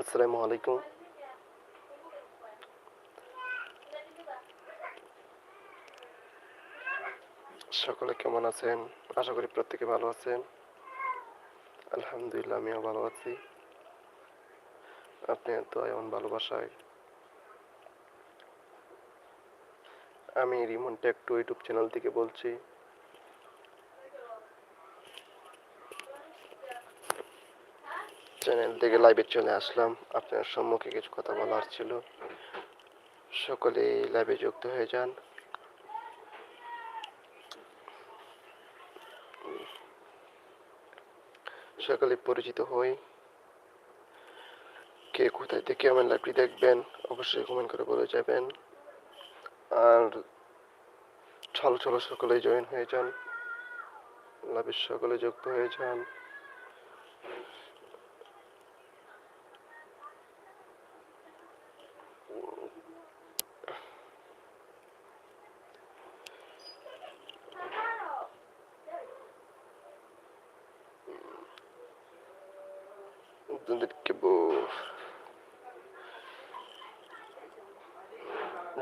আসসালামু আলাইকুম। সকলে কেমন আছেন? আশা করি প্রত্যেকে ভালো আছেন। আলহামদুলিল্লাহ, আমিও ভালো আছি। আপনি এত এমন ভালোবাসায়। আমি Rimon tech two YouTube channel থেকে বলছি। চ্যানেল থেকে লাইভে চলে আসলাম। আপনার সম্মুখে কিছু কথা বলার ছিল। সকলেই লাইভে যুক্ত হয়ে যান। সকলে পরিচিত হই। কে কোথায় থেকে আমার লাইভটি দেখবেন, অবশ্যই কমেন্ট করে বলে যাবেন। আর ছল ছল সকলে জয়েন হয়ে যান। লাইভে সকলে যুক্ত হয়ে যান।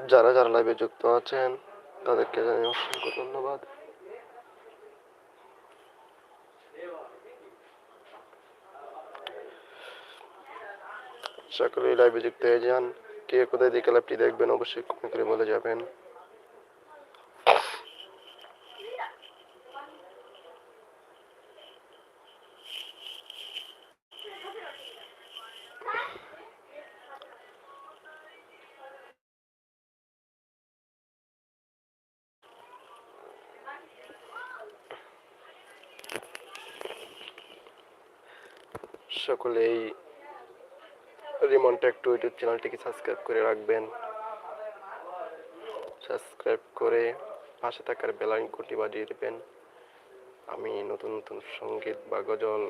যারা যারা লাইভে যুক্ত আছেন তাদেরকে জানাই অসংখ্য ধন্যবাদ সকলেই লাইভে যুক্ত হয়ে যান কে কোথায় দিকে লাইভটি দেখবেন অবশ্যই কমেন্ট করে বলে যাবেন সকলেই রিমন্ট একটু ইউটিউব চ্যানেলটিকে সাবস্ক্রাইব করে রাখবেন। সাবস্ক্রাইব করে পাশে থাকার বেল আইকনটি বাজিয়ে দেবেন। আমি নতুন নতুন সংগীত বা গজল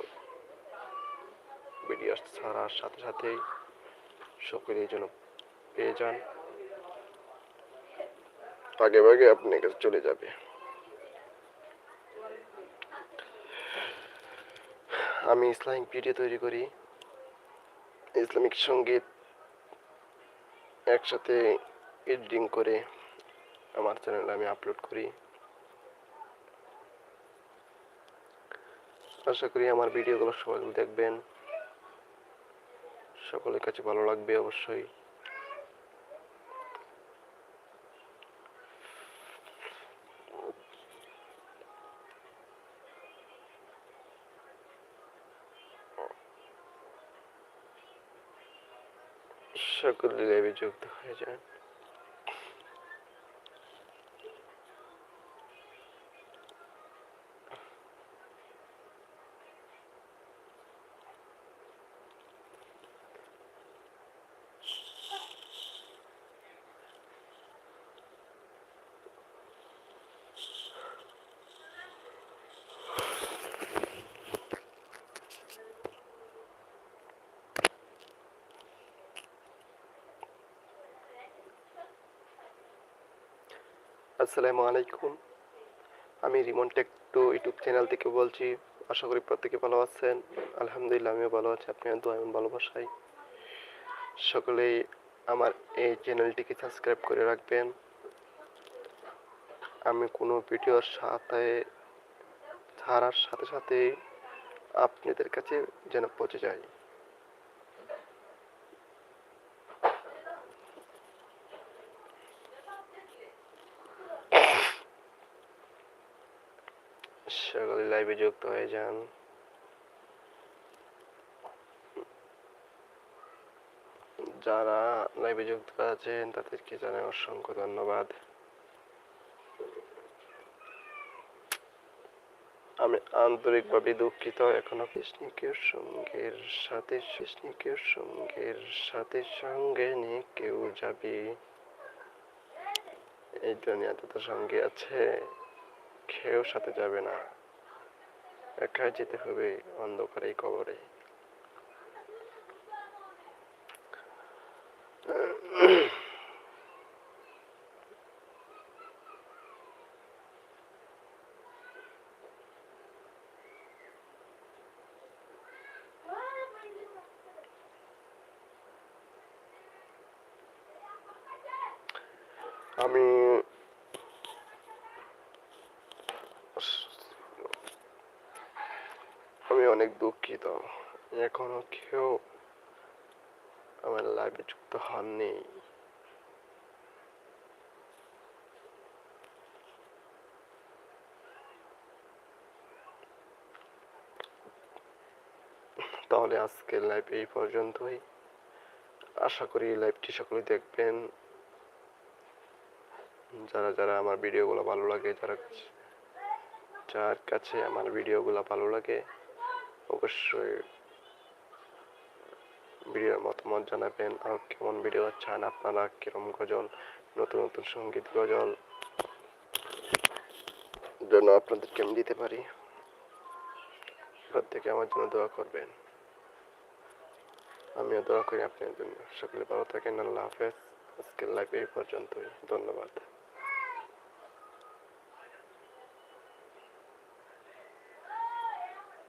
ভিডিও ছাড়ার সাথে সাথেই সকলে এই জন্য পেয়ে যান। আগে ভাগে আপনার কাছে চলে যাবে। আমি ইসলামিক ভিডিও তৈরি করি, ইসলামিক সংগীত একসাথে এডিটিং করে আমার চ্যানেলে আমি আপলোড করি। আশা করি আমার ভিডিওগুলো সবাই দেখবেন। সকলের কাছে ভালো লাগবে অবশ্যই। সকলে লাইভে যুক্ত হয়ে যান আসসালামু আলাইকুম। আমি Rimon tech two YouTube channel থেকে বলছি, আশা করি প্রত্যেকে ভালো আছেন। আলহামদুলিল্লাহ, আমিও ভালো আছি। আপনি দোয়া এবং ভালোবাসাই সকলেই আমার এই চ্যানেলটিকে সাবস্ক্রাইব করে রাখবেন। আমি কোনো ভিডিওর সাথে ছাড়ার সাথে সাথে আপনাদের কাছে যেন পৌঁছে যায় সকলে লাইভে যুক্ত হয়ে যান। যারা লাইভে যুক্ত আছেন, তাদেরকে জানাই অসংখ্য ধন্যবাদ। আমি আন্তরিকভাবে দুঃখিত। এখনও কৃষ্ণিকের সঙ্গের সাথে কৃষ্ণিকের সঙ্গের সাথে সঙ্গে নিয়ে কেউ যাবে। এই দুনিয়াতে তো সঙ্গে আছে। খেয়েও সাথে যাবে না। একাই যেতে হবে অন্ধকারে কবরে। আমি আমি অনেক দুঃখিত। এখনও কেউ আমার লাইভে যুক্ত হননি। তাহলে আজকের লাইভ এই পর্যন্তই। আশা করি লাইভটি সকলে দেখবেন। যারা যারা আমার ভিডিওগুলো ভালো লাগে, যারা, যার কাছে আমার ভিডিওগুলো ভালো লাগে অবশ্যই ভিডিওর মতামত জানাবেন। আর কেমন ভিডিও চান আপনারা? কিরম গজল? নতুন নতুন সংগীত গজল? জন্য আপনাদেরকে আমি দিতে পারি? প্রত্যেকে আমার জন্য দোয়া করবেন। আমিও দোয়া করি আপনার জন্য। সকলে ভালো থাকেন। আল্লাহ হাফেজ। আজকের লাইভ এই পর্যন্তই। ধন্যবাদ।